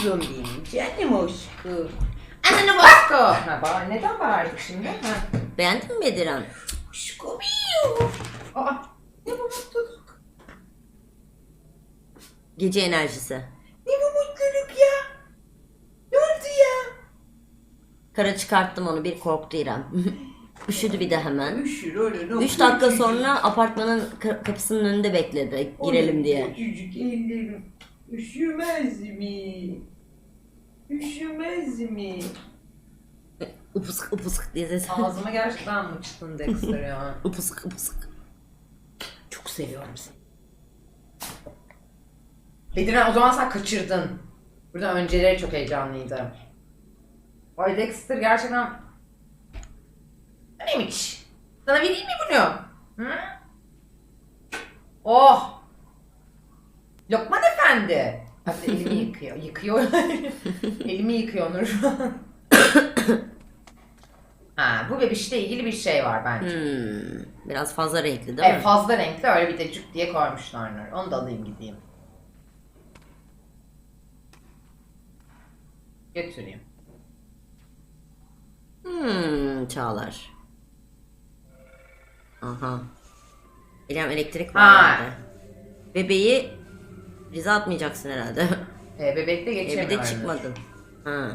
kuzum benim. Canım aşkım. Ananı Bosco. Ha, bağır, neden bağırdık şimdi? Ha. Beğendin mi Bediran? Aşkım. Aa, ne bu mutluluk? Gece enerjisi. Ne bu mutluluk ya? Ne oldu ya? Kara çıkarttım onu bir korktu İrem. Üşüdü bir de hemen. Üşür öyle. ne Üç dakika sonra apartmanın ka- kapısının önünde bekledi girelim diye. Küçücük ellerim. Üşümez mi? Üşümez mi? Upusuk upusuk diye ses. Ağzıma gerçekten mı çıktın Dexter ya? Upusuk upusuk. Çok seviyorum seni. Bediren o zaman sen kaçırdın. Burada önceleri çok heyecanlıydı. Ay Dexter gerçekten... Neymiş? Sana vereyim mi bunu? Hı? Oh! Lokman Efendi. Hatta elimi yıkıyor. Yıkıyor. elimi yıkıyor Nur. ha, bu bebişle ilgili bir şey var bence. Hmm, biraz fazla renkli değil Evet mi? fazla renkli öyle bir de cuk diye koymuşlar Nur. Onu da alayım gideyim. Götüreyim. Hmm, Çağlar. Aha. İrem elektrik var Ha. Bebeği bize atmayacaksın herhalde. Ee, bebekte geçemiyorum. Evde çıkmadın. Ha.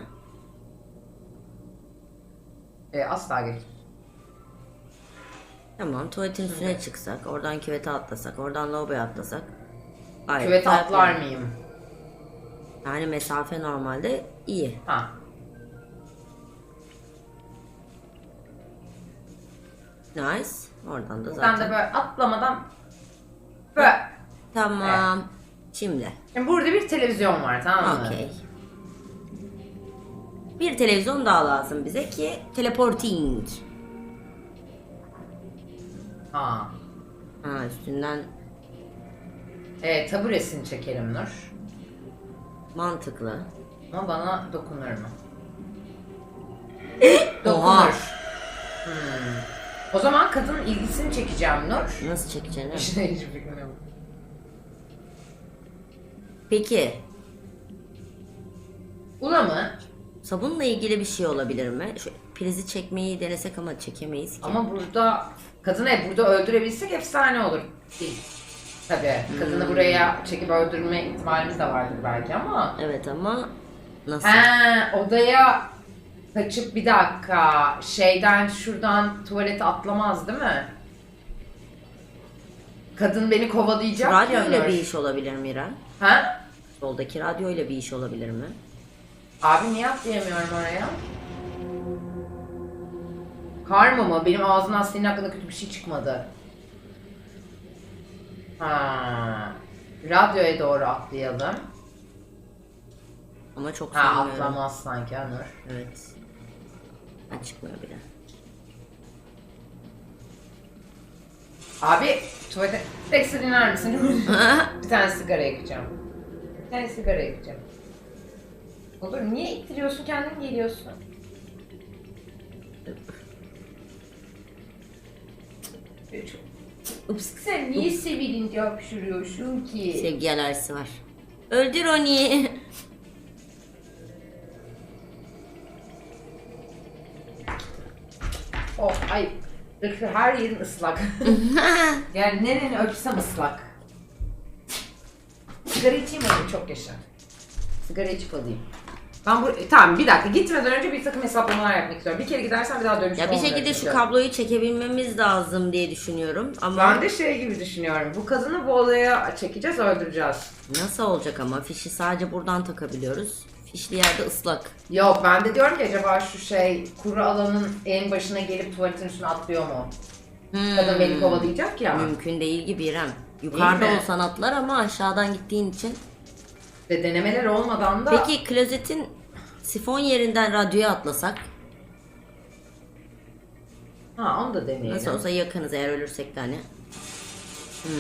Ee, asla geç. Tamam tuvaletin üstüne çıksak, oradan küvete atlasak, oradan lavaboya atlasak. Gayet Küvete güzel atlar mıyım? Yani mesafe normalde iyi. Ha. Nice. Oradan da Sen zaten. de böyle atlamadan böyle. Tamam. Şimdi. Şimdi burada bir televizyon var tamam mı? Okey. Bir televizyon daha lazım bize ki teleporting. Ha. Ha üstünden Ee, taburesini çekelim Nur. mantıklı. Ama bana dokunur mu? Oha. dokunur. Hmm. O zaman kadının ilgisini çekeceğim Nur. Nasıl çekeceğini? İşte hiçbir fikrim yok. Peki Ula mı? sabunla ilgili bir şey olabilir mi? Şu prizi çekmeyi denesek ama çekemeyiz ki. Ama burada kadını hep burada öldürebilsek efsane olur. Değil. Tabii. Kadını buraya çekip öldürme ihtimalimiz de vardır belki ama. Evet ama nasıl? He, odaya kaçıp bir dakika şeyden şuradan tuvalete atlamaz değil mi? Kadın beni kovalayacak Radyo ile Nur. bir iş olabilir mi İrem? Ha? Soldaki radyo ile bir iş olabilir mi? Abi niye atlayamıyorum oraya? Karma mı? Benim ağzımdan senin hakkında kötü bir şey çıkmadı. Ha. Radyoya doğru atlayalım. Ama çok Ha sanmıyorum. atlamaz sanki ha Nur. Evet. Ha, çıkmıyor bile. Abi tuvalete Dexter iner misin? bir tane sigara yakacağım. Bir tane sigara yakacağım. Olur niye ittiriyorsun kendin geliyorsun? Ups. Sen niye sevilince hapşırıyorsun ki? Sevgi alerjisi var. Öldür onu. her yerin ıslak. yani nereni öpsem ıslak. Sigara içeyim mi? Çok yaşa. Sigara içip alayım. Ben bu tamam bir dakika gitmeden önce bir takım hesaplamalar yapmak istiyorum. Bir kere gidersen bir daha dönüş ya bir şekilde şu kabloyu çekebilmemiz lazım diye düşünüyorum ama Ben de şey gibi düşünüyorum. Bu kadını bu olaya çekeceğiz, öldüreceğiz. nasıl olacak ama fişi sadece buradan takabiliyoruz. Fişli yerde ıslak. Yok ben de diyorum ki acaba şu şey kuru alanın en başına gelip tuvaletin üstüne atlıyor mu? Hmm. Kadın beni kovalayacak ya. Mümkün değil gibi İrem. Yukarıda Değil mi? olsan atlar ama aşağıdan gittiğin için. Ve denemeler olmadan da Peki klozetin sifon yerinden radyoya atlasak? ha onu da deneyelim. Nasıl olsa yakınız eğer ölürsek de hani. Hmm.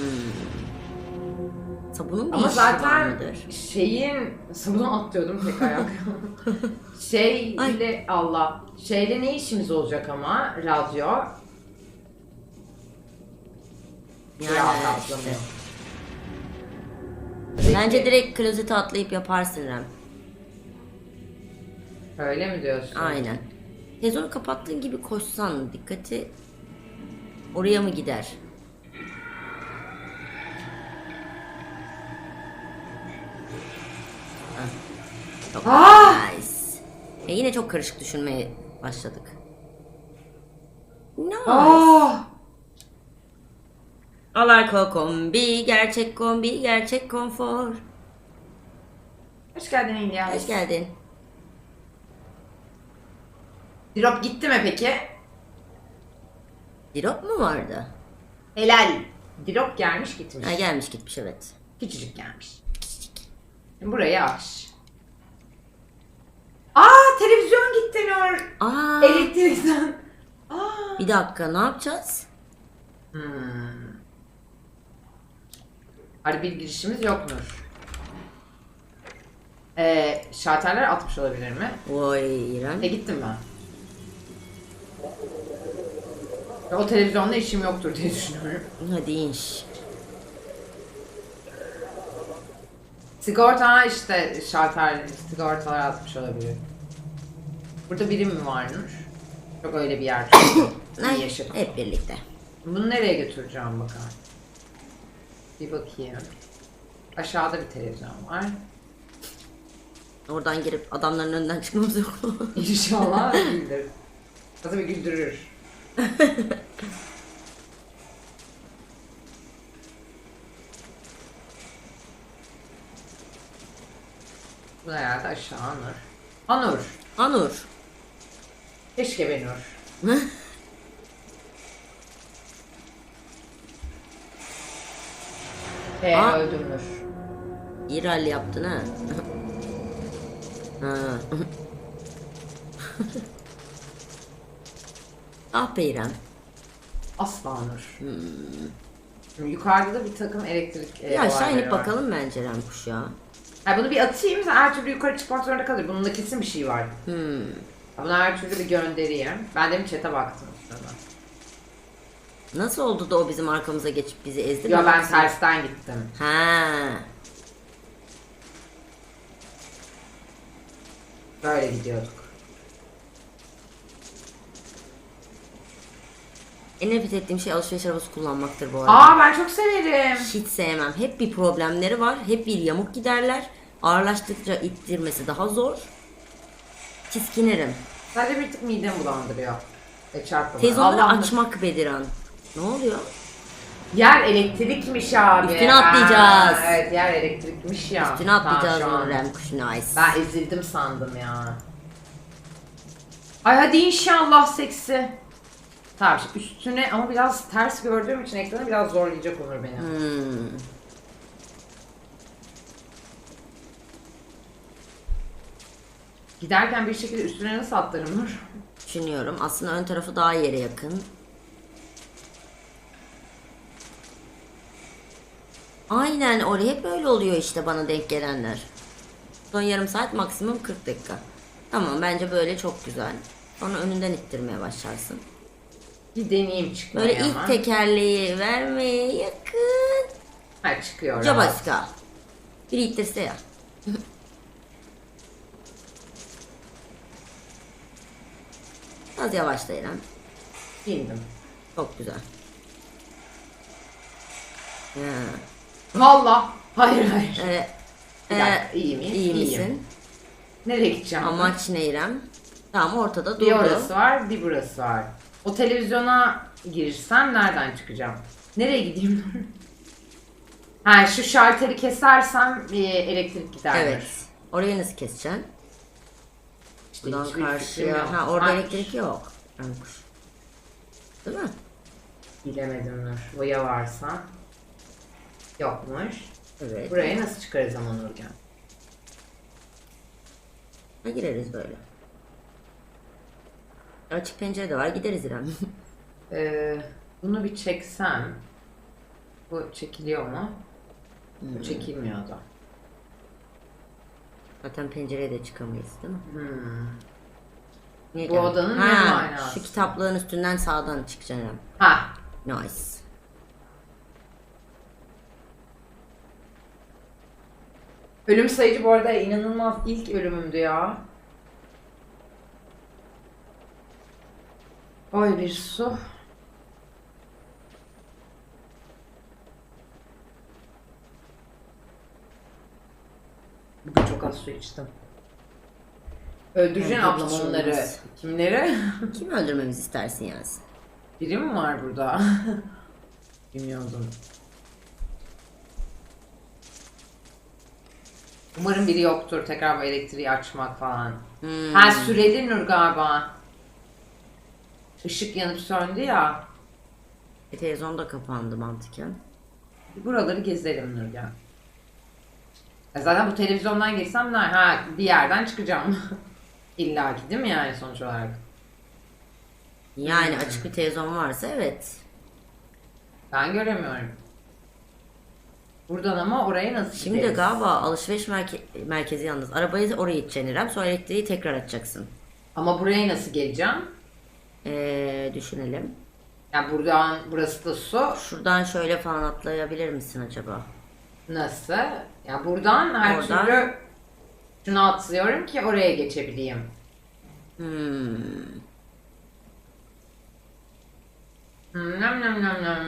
Sabunun Ama zaten şeyin sabunu atlıyordum tek ayak. şey Ay. ile Allah şeyle ne işimiz olacak ama radyo Yani Rahat işte. atlamıyor. Bence direkt klozete atlayıp yaparsın İrem. Öyle mi diyorsun? Aynen. Televizyonu kapattığın gibi koşsan dikkati oraya mı gider? Çok Ah! nice. E yine çok karışık düşünmeye başladık. Nice. Aa! Alarko kombi, gerçek kombi, gerçek konfor. Hoş geldin İlyas. Hoş geldin. Drop gitti mi peki? Drop mu vardı? Helal. Drop gelmiş gitmiş. Ha gelmiş gitmiş evet. Küçücük gelmiş. Burayı aç. Aa televizyon gitti Nur. Aa, Elektrikten. Aa. bir dakika ne yapacağız? Hmm. Hadi bir girişimiz yok Nur. Ee, şarterler atmış olabilir mi? Vay İrem. E gittim ben. Ya, o televizyonda işim yoktur diye düşünüyorum. Hadi inş. Sigorta işte şarter sigortalar atmış olabilir. Burada biri mi var Nur? Çok öyle bir yer. Ay. Hep birlikte. Bunu nereye götüreceğim bakalım. Bir bakayım. Aşağıda bir televizyon var. Oradan girip adamların önünden çıkmamız yok mu? İnşallah güldür. Tabii güldürür. Bu herhalde aşağı Anur. Anur. Anur. Keşke be Nur. Aa. Nur. İyi rally yaptın ha. ha. ah be İrem. Asla Nur. Şimdi Yukarıda da bir takım elektrik e, aşağı olayları inip var. bakalım bence Rem kuş ya. Ha, bunu bir atayım. Her türlü yukarı çıkmak zorunda kalır. Bunun da kesin bir şey var. Hmm. Ha, Bunu her türlü bir göndereyim. Ben de bir chat'e baktım. Sonra. Nasıl oldu da o bizim arkamıza geçip bizi ezdi? Yo mi? ben tersten gittim. Ha. Böyle gidiyorduk. En nefret ettiğim şey alışveriş arabası kullanmaktır bu arada. Aa ben çok severim. Hiç sevmem. Hep bir problemleri var. Hep bir yamuk giderler. Ağırlaştıkça ittirmesi daha zor. Tiskinirim. Sadece bir tık midem bulandırıyor. E çarpma. Tezonları Allah'ım. açmak Bediran. Ne oluyor? Yer elektrikmiş abi. Üstüne atlayacağız. Ha, evet yer elektrikmiş ya. Üstüne Tamam, atlayacağız an. onu Rem kuş nice. Ben ezildim sandım ya. Ay hadi inşallah seksi. Tamam üstüne ama biraz ters gördüğüm için ekranı biraz zorlayacak olur beni. Hmm. Giderken bir şekilde üstüne nasıl atlarım Nur? Düşünüyorum. Aslında ön tarafı daha yere yakın. Aynen oraya hep böyle oluyor işte bana denk gelenler. Son yarım saat maksimum 40 dakika. Tamam bence böyle çok güzel. Sonra önünden ittirmeye başlarsın. Bir deneyeyim çıkmayı Böyle ama. ilk tekerleği vermeye yakın. Ha çıkıyor. Rahat. başka. Biri ittirse ya. Az yavaşla İrem. İndim. Çok güzel. Ya. Valla. Hayır hayır. Ee, Bir e, dakika, iyi miyim? iyi İyiyim. misin? Nereye gideceğim? Amaç ne İrem? Tamam ortada Bir durdu. orası var, bir burası var. O televizyona girsem nereden çıkacağım? Nereye gideyim? ha şu şalteri kesersem e, elektrik gider. Evet. Orayı nasıl keseceksin? İşte Buradan hiçbir fikrim karşıya. Ha orada Ha, elektrik yok. Yokmuş. Değil mi? Bilemedim Nur. Boya varsa. Yokmuş. Evet. Buraya nasıl çıkarız ama Nurgen? Ha, gireriz böyle. Açık pencere de var gideriz İrem. Ee, bunu bir çeksem. Bu çekiliyor mu? Bu çekilmiyor da. Zaten pencereye de çıkamayız değil mi? Hmm. Niye Bu geldin? odanın ha, ne manası? Şu kitaplığın üstünden sağdan çıkacaksın İrem. Ha. Nice. Ölüm sayıcı bu arada inanılmaz ilk ölümümdü ya. Oy bir su. Bugün çok az su içtim. Öldüreceksin Evet, ablam hiç onları. olmaz. Kimleri? Kim öldürmemizi istersin Yasin? Biri mi var burada? Bilmiyordum. Umarım biri yoktur. Tekrar bu elektriği açmak falan. Hmm. Ha süreli Nur galiba. Işık yanıp söndü ya. E, televizyon da kapandı mantıken. Buraları gezelim Nur gel. E Zaten bu televizyondan girsem ne? Ha bir yerden çıkacağım. İlla ki değil mi yani sonuç olarak? Yani Hmm. açık bir televizyon varsa evet. Ben göremiyorum. Buradan ama oraya nasıl Şimdi gideriz? galiba alışveriş merke- merkezi yalnız. Arabayı oraya iteceksin İrem. Sonra elektriği tekrar açacaksın. Ama buraya nasıl geleceğim? Ee, düşünelim. Yani buradan burası da su. Şuradan şöyle falan atlayabilir misin acaba? Nasıl? Ya buradan her Oradan. türlü şunu atlıyorum ki oraya geçebileyim. Hmm. Hmm, nam nam nam nam.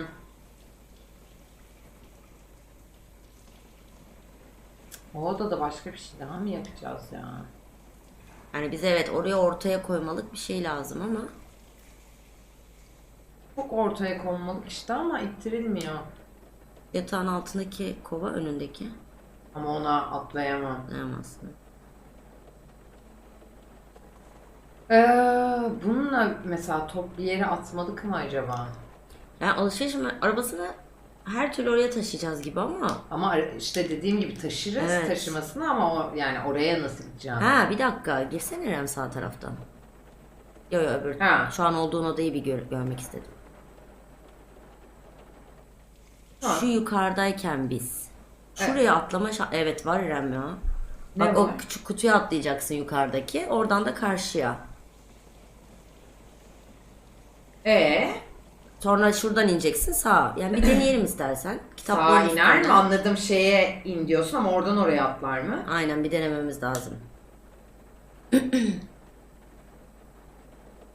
O odada başka bir şey daha mı yapacağız ya? Yani bize evet oraya ortaya koymalık bir şey lazım ama. Çok ortaya konmalık işte ama ittirilmiyor. Yatağın altındaki kova önündeki. Ama ona atlayamam. Dayanamazsın. Ee, bununla mesela top bir yere atmalık mı acaba? Yani alışveriş mer- arabasını her türlü oraya taşıyacağız gibi ama. Ama ara- işte dediğim gibi taşırız Evet. taşımasını ama o, yani oraya nasıl gideceğim? Ha bir dakika girsene İrem sağ taraftan. Yo yo öbür. Ha. Şu an olduğun odayı bir gör- görmek istedim. Ha. Şu yukarıdayken biz. Şuraya atlama şa- evet var İrem ya. Ne Bak o var? küçük kutuya atlayacaksın yukarıdaki. Oradan da karşıya. Ee, Sonra şuradan ineceksin sağa. Yani bir deneyelim istersen. sağa Kitapların iner mi? üstünden. Anladım şeye in diyorsun ama oradan oraya atlar mı? Aynen bir denememiz lazım.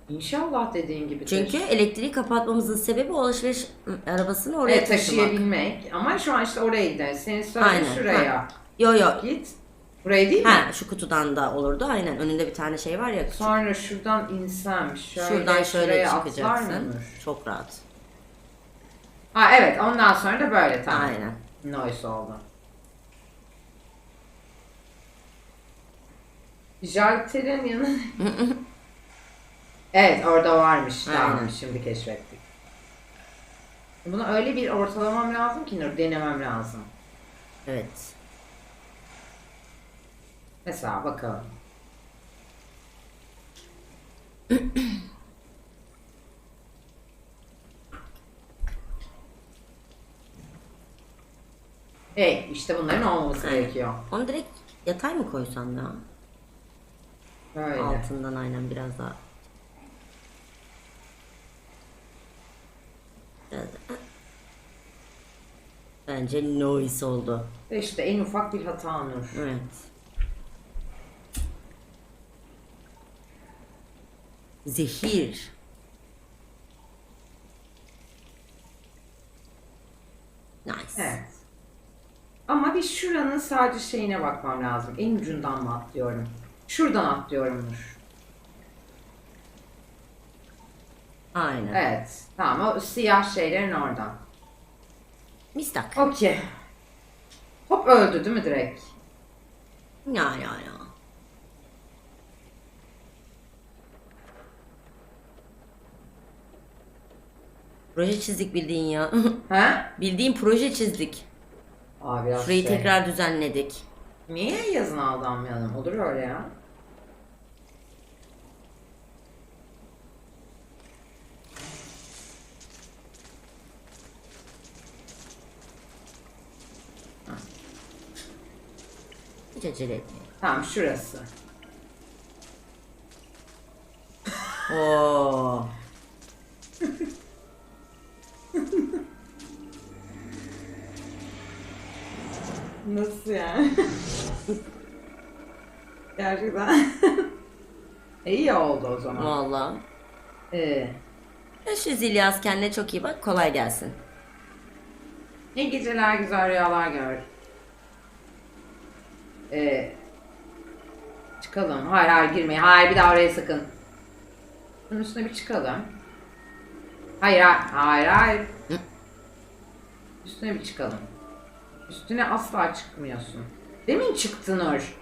İnşallah dediğin gibi. Çünkü elektriği kapatmamızın sebebi o alışveriş arabasını oraya evet, taşımak. taşıyabilmek. Ama şu an işte oraya gideriz. Senin söyle Aynen. şuraya. Ha. Yo yo. Git. Buraya değil mi? Ha şu kutudan da olurdu. Aynen önünde bir tane şey var ya. küçük. Sonra şuradan insem şöyle Şuradan şöyle çıkacaksın. Çok rahat. Ha evet ondan sonra da böyle tamam. Aynen. Noise oldu. Jalter'in yanı... evet orada varmış. Tamam Aynen. şimdi keşfettik. Bunu öyle bir ortalamam lazım ki Nur denemem lazım. Evet. Mesela bakalım. Hey işte bunların olmaması Aynen. gerekiyor. Onu direkt yatay mı koysam ya? Böyle. Altından aynen biraz daha. Biraz. Bence noise oldu. İşte en ufak bir hata Nur. Evet. Zehir. Nice. Evet. Ama bir şuranın sadece şeyine bakmam lazım. En ucundan mı atlıyorum? Şuradan atlıyorum Nur. Aynen. Evet. Tamam o siyah şeylerin oradan. Mistak. Okey. Hop öldü değil mi direkt? Ya ya ya. Proje çizdik bildiğin ya. He? bildiğin proje çizdik. Biraz Şurayı şey. tekrar düzenledik. Niye yazın aldanmayalım? Olur öyle ya. Hiç acele etmeyin. Tamam şurası. Oo. Nasıl yani? Gerçekten. İyi oldu o zaman. Valla. Ee, Görüşürüz İlyas. Kendine çok iyi bak. Kolay gelsin. İyi geceler, güzel rüyalar gör. Ee, çıkalım. Hayır hayır girmeyin. Hayır bir daha oraya sakın. Bunun üstüne bir çıkalım. Hayır hayır hayır. Üstüne bir çıkalım. Üstüne asla çıkmıyorsun. Demin çıktın Nur.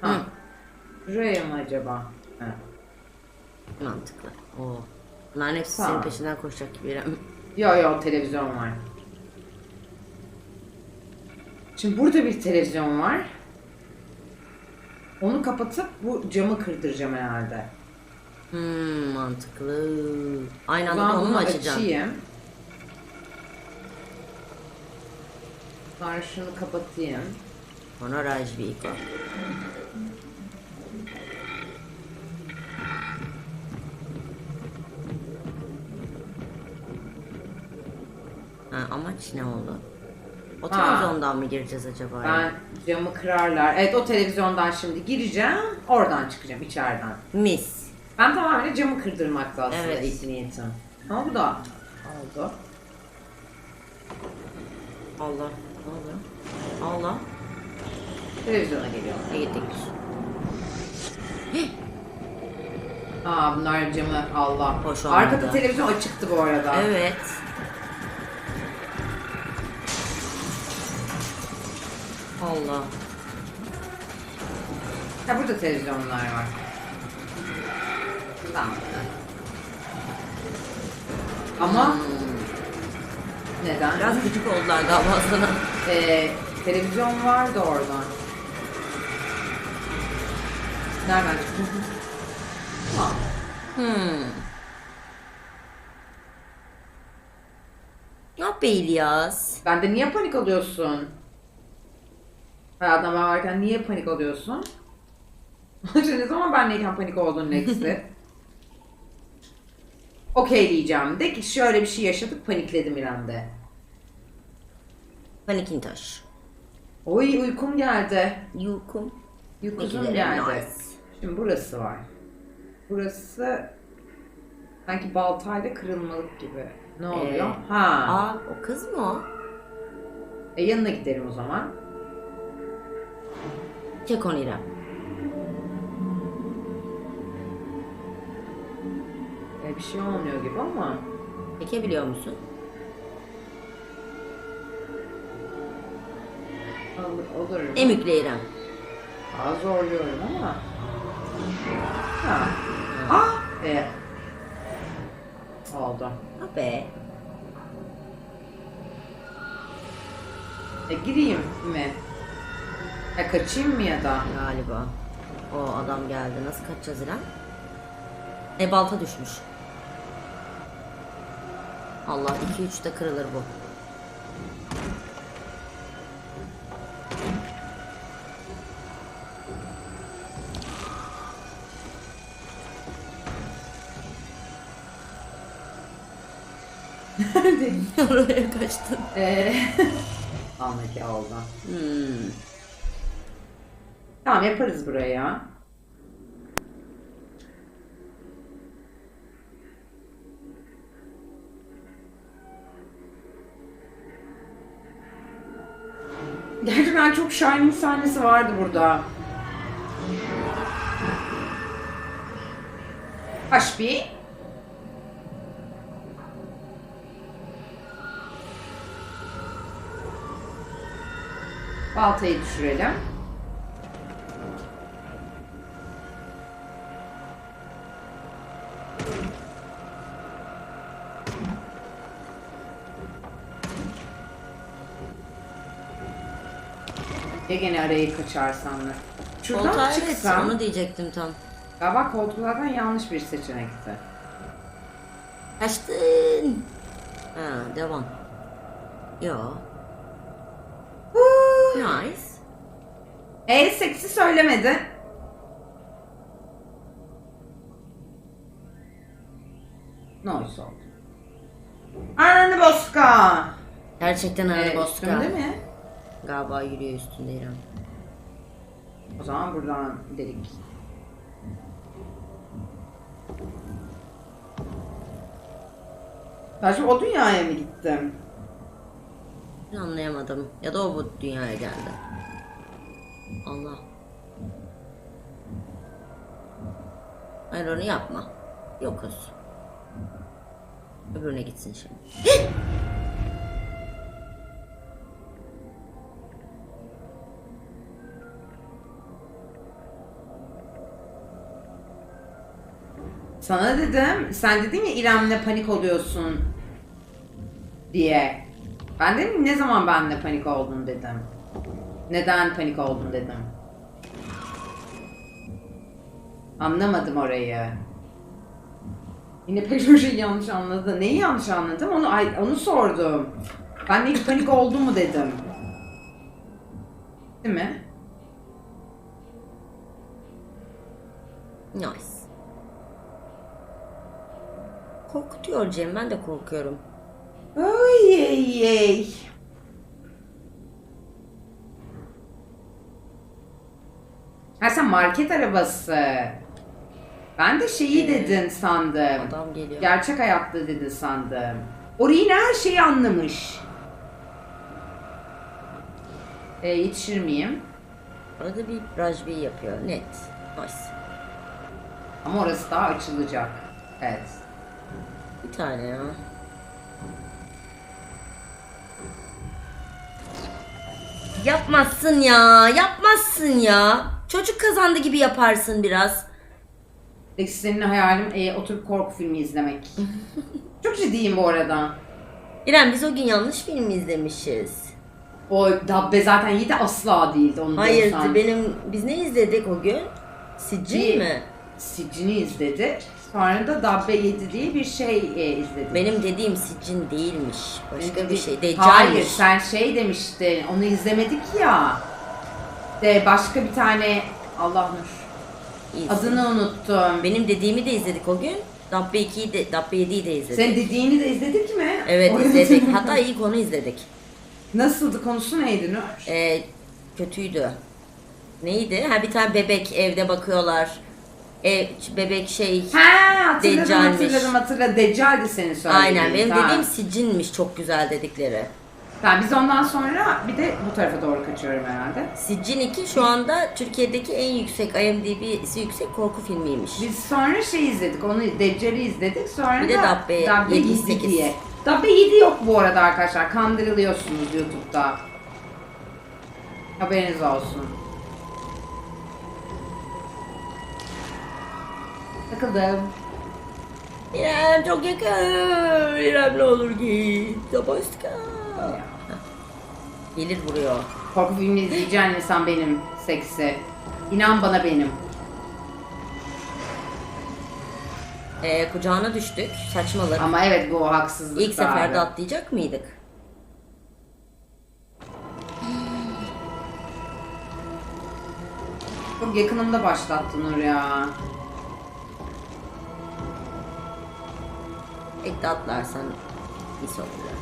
Ha. Hı. Buraya mı acaba? Ha. Mantıklı. Oo. Bunların hepsi Tamam. senin peşinden koşacak gibi. Yo yo televizyon var. Şimdi burada bir televizyon var. Onu kapatıp bu camı kırdıracağım herhalde. Hmm, mantıklı. Aynı anda onu mu açacaksın? açayım. Sonra şunu kapatayım. Ona Raj bir iko. Ha, amaç ne oldu? O Ha. televizyondan mı gireceğiz acaba? Ben camı kırarlar. Evet o televizyondan şimdi gireceğim. Oradan çıkacağım içeriden. Mis. Ben tamamen camı kırdırmakta aslında Evet. ilk niyetim. Ama bu da oldu. Allah. Oldu? Allah. Televizyona geliyorum. Ne gittik? Aa bunlar camı Allah. Hoş olmadı. Arkada televizyon açıktı bu arada. Evet. Allah. Ha burada televizyonlar var. Tamam. Ama neden? Biraz küçük oldular galiba sana. Ee, televizyon vardı oradan. Nereden çıktı? Ha. Hmm. Ne yap be İlyas? Ben de niye panik alıyorsun? Hayatımda ben varken niye panik alıyorsun? Şimdi ne zaman ben neyken panik oldun Next'i? Okey diyeceğim. De ki şöyle bir şey yaşadık panikledim İrem'de. Panikintoş. Oy uykum geldi. Yukum. Uykusum Peki, geldi. nice. Şimdi burası var. Burası sanki baltayla kırılmalık gibi. Ne oluyor? Ee, ha. Aa o kız mı o? E yanına gidelim o zaman. Çek onu İrem. E, bir şey olmuyor gibi ama. Çekebiliyor musun? Olur, olur. Emükle İrem. Daha zorluyorum ama. Ha. Ah. E. Oldu. Be. E gireyim mi? E kaçayım mı ya da? Galiba. O adam geldi. Nasıl kaçacağız İrem? E balta düşmüş. Allah 2-3'te kırılır bu. Oraya kaçtın. E. Anladım ki oldu. Hmm. Tamam yaparız buraya. Gerçekten çok Shining sahnesi vardı burada. Haşbi. Baltayı düşürelim. Ya gene arayı kaçarsam da. Şuradan Koltuğa mı evet çıksam? onu diyecektim tam. Galiba koltuk zaten yanlış bir seçenekti. Kaçtın. Ha devam. Yo. Nice. E seksi söylemedi. Noise oldu. Ananı boska. Gerçekten arada boska. üstümde mi? Galiba yürüyor üstünde İrem. O zaman buradan delik. Ben şimdi o dünyaya mı gittim? Anlayamadım. Ya da o bu dünyaya geldi. Allah. Hayır onu yapma. Yokuz. Öbürüne gitsin şimdi. Sana dedim, sen dedin ya İrem'le panik oluyorsun diye. Ben dedim ne zaman benle panik oldun dedim. Neden panik oldun dedim. Anlamadım orayı. Yine pek çok şey yanlış anladı. Neyi yanlış anladım? Onu onu sordum. Ben hiç panik oldum mu dedim. Değil mi? Nice. Korkutuyor Cem. Ben de korkuyorum. Ay ay ay. Ha sen market arabası. Ben de şeyi dedin sandım. Adam geliyor. Gerçek hayatta dedin sandım. Orayı her şeyi anlamış. E, yetişir miyim? Arada bir rajbi yapıyor. Net. Nice. Ama orası daha açılacak. Evet. Bir tane ya. Yapmazsın ya. Yapmazsın ya. Çocuk kazandı gibi yaparsın biraz. Peki senin hayalin e, oturup korku filmi izlemek. Çok ciddiyim bu arada. İrem biz o gün yanlış film izlemişiz. O Dabbe zaten 7 asla değildi onu Hayır diyorsan. benim biz ne izledik o gün? Sicil Bir- mi? Sicini izledik. Sonra da Dabbe 7 diye bir şey e, izledik. Benim dediğim sicin değilmiş. Başka bir şey. Hayır Deccal'miş. sen şey demiştin onu izlemedik ya. De başka bir tane Allah nur. İyisin. Adını unuttum. Benim dediğimi de izledik o gün. Dabbe 2'yi de Dabbe 7'yi de izledik. Sen dediğini de izledik mi? Evet Orada- izledik. Hatta ilk onu izledik. Nasıldı konusu neydi Nur? Ee, kötüydü. Neydi? Ha bir tane bebek evde bakıyorlar. Ev, bebek şey. Ha hatırladım Deccal'miş. hatırladım hatırladım. Deccal'di senin söylediğin. Aynen benim Tamam. dediğim sicinmiş çok güzel dedikleri. Tamam biz ondan sonra bir de bu tarafa doğru kaçıyorum herhalde. Sicin 2 şu anda Türkiye'deki en yüksek IMDb'si yüksek korku filmiymiş. Biz sonra şey izledik, onu Deccal'i izledik. Sonra Bir de da Dabbe Dabbe 7, 7 8. diye. Dabbe 7 yok bu arada arkadaşlar. Kandırılıyorsunuz YouTube'da. Haberiniz olsun. Takıldım. İrem çok yakın. İrem ne olur git. Zabaşka. Gelir vuruyor. Korku filmi izleyeceğin insan benim. Seksi. İnan bana benim. Ee, kucağına düştük. Saçmalık. Ama evet bu haksızlık. İlk seferde atlayacak mıydık? Çok yakınımda başlattın Nur ya. De atlarsan bir sonunda.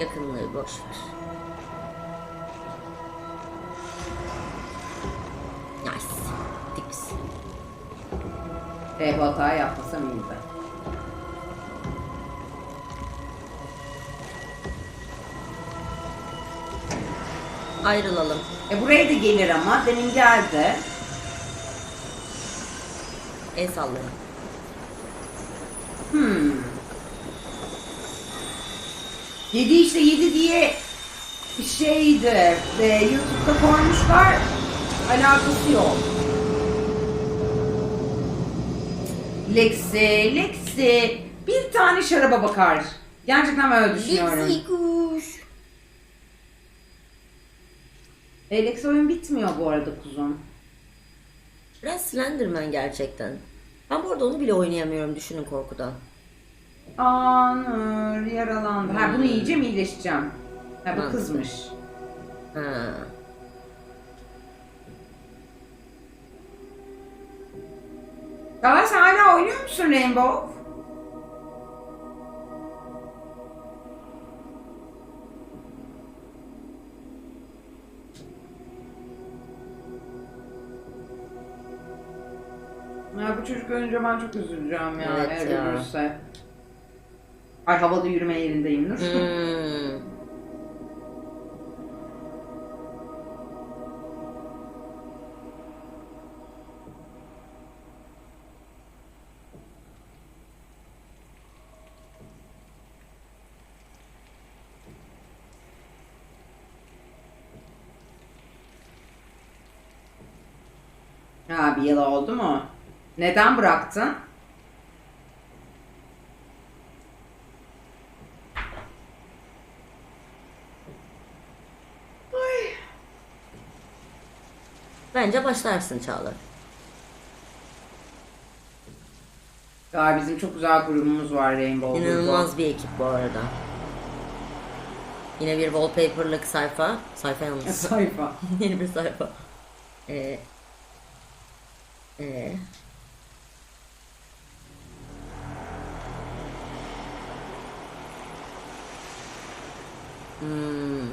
Yakınlığı boş ver. Nice. Dips. E bu hatayı yapmasam iyiydi. Ayrılalım. E buraya da gelir ama demin geldi. El sallayın. 7 işte 7 diye şeydi. Ve YouTube'da koymuşlar. Alakası yok. Lexi, Lexi. Bir tane şaraba bakar. Gerçekten böyle düşünüyorum. kuş. E, Lexi oyun bitmiyor bu arada kuzum. Biraz Slenderman gerçekten. Ben bu arada onu bile oynayamıyorum düşünün korkudan. Aa Nur yaralandı. Ha bunu yiyeceğim iyileşeceğim. Ha bu kızmış. Ha. Çağlar sen hala oynuyor musun Rainbow? Ya bu çocuk ölünce ben çok üzüleceğim ya Evet eğer ya. ölürse. Ay havada yürüme yerindeyim Nur. Hmm. Ha bir yıl oldu mu? Neden bıraktın? Bence başlarsın Çağla. Ya bizim çok güzel grubumuz var Rainbow grubu. İnanılmaz bir ekip bu arada. Yine bir wallpaper'lık sayfa. Sayfa yalnız. Sayfa. Yeni bir sayfa. Ee, ee, hmm.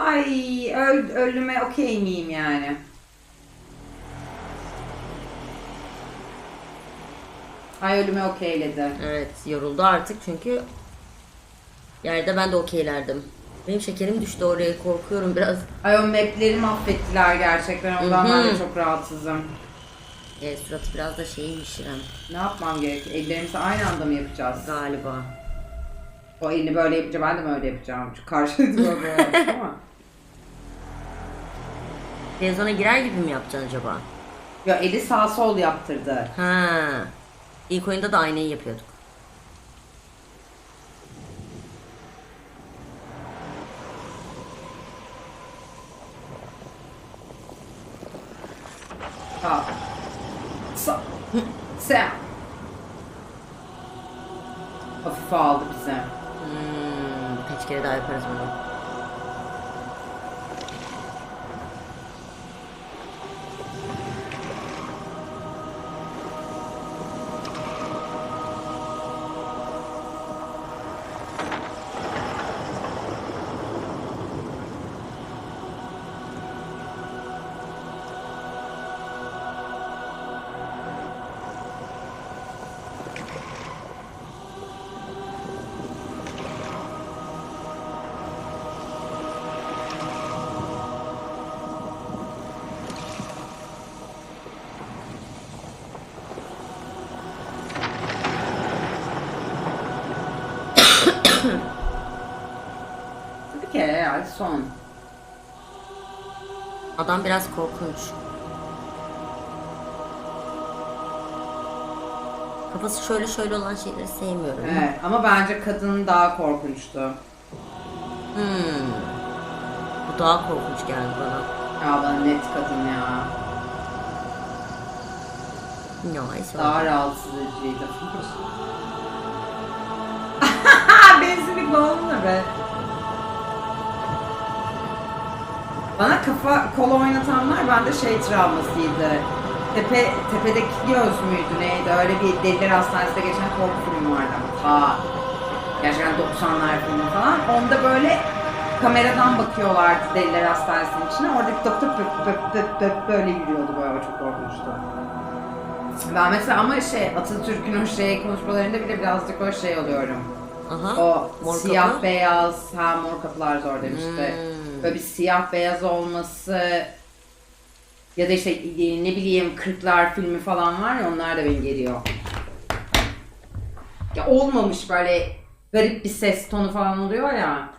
Ay öl, ölüme okey miyim yani? Ay ölüme okeyledi. Evet yoruldu artık çünkü yerde ben de okeylerdim. Benim şekerim düştü oraya korkuyorum biraz. Ay o mapleri mahvettiler gerçekten. Ondan ben Hı de hı. çok rahatsızım. E, suratı biraz da şeymiş İrem Ne yapmam gerek? Ellerimizi aynı anda mı yapacağız? galiba. O elini böyle yapınca ben de mi öyle yapacağım? Çünkü karşılıklı böyle yaptım ama. Televizyona girer gibi mi yapacaksın acaba? Ya eli sağ sol yaptırdı. Ha. İlk oyunda da aynayı yapıyorduk. Sağ. Sağ. Sen. Hafife aldı bize. Hmm, kaç kere daha yaparız bunu. Son. Adam biraz korkunç. Kafası şöyle şöyle olan şeyleri sevmiyorum. Evet ama bence kadın daha korkunçtu. Hmm. Bu daha korkunç geldi bana. Ya bana net kadın ya. Nice. Daha rahatsız ediciydi. Benzinlik ne be? Bana kafa kola oynatanlar bende şey travmasıydı. Tepe, tepedeki göz müydü neydi? Öyle bir deliler hastanesinde geçen korku filmi vardı ama ta. Gerçekten 90'lar filmi falan. Onda böyle kameradan bakıyorlardı deliler hastanesinin içine. Oradaki doktor pöp pöp pöp pöp böyle yürüyordu böyle çok korkunçtu. Ben mesela ama şey Atatürk'ün o şey konuşmalarında bile birazcık o şey oluyorum. Aha. O mor siyah kapı. beyaz, ha mor kapılar zor demişti. Hmm. Böyle bir siyah beyaz olması ya da işte e, ne bileyim Kırklar filmi falan var ya onlar da beni geliyor. Ya olmamış böyle garip bir ses tonu falan oluyor ya.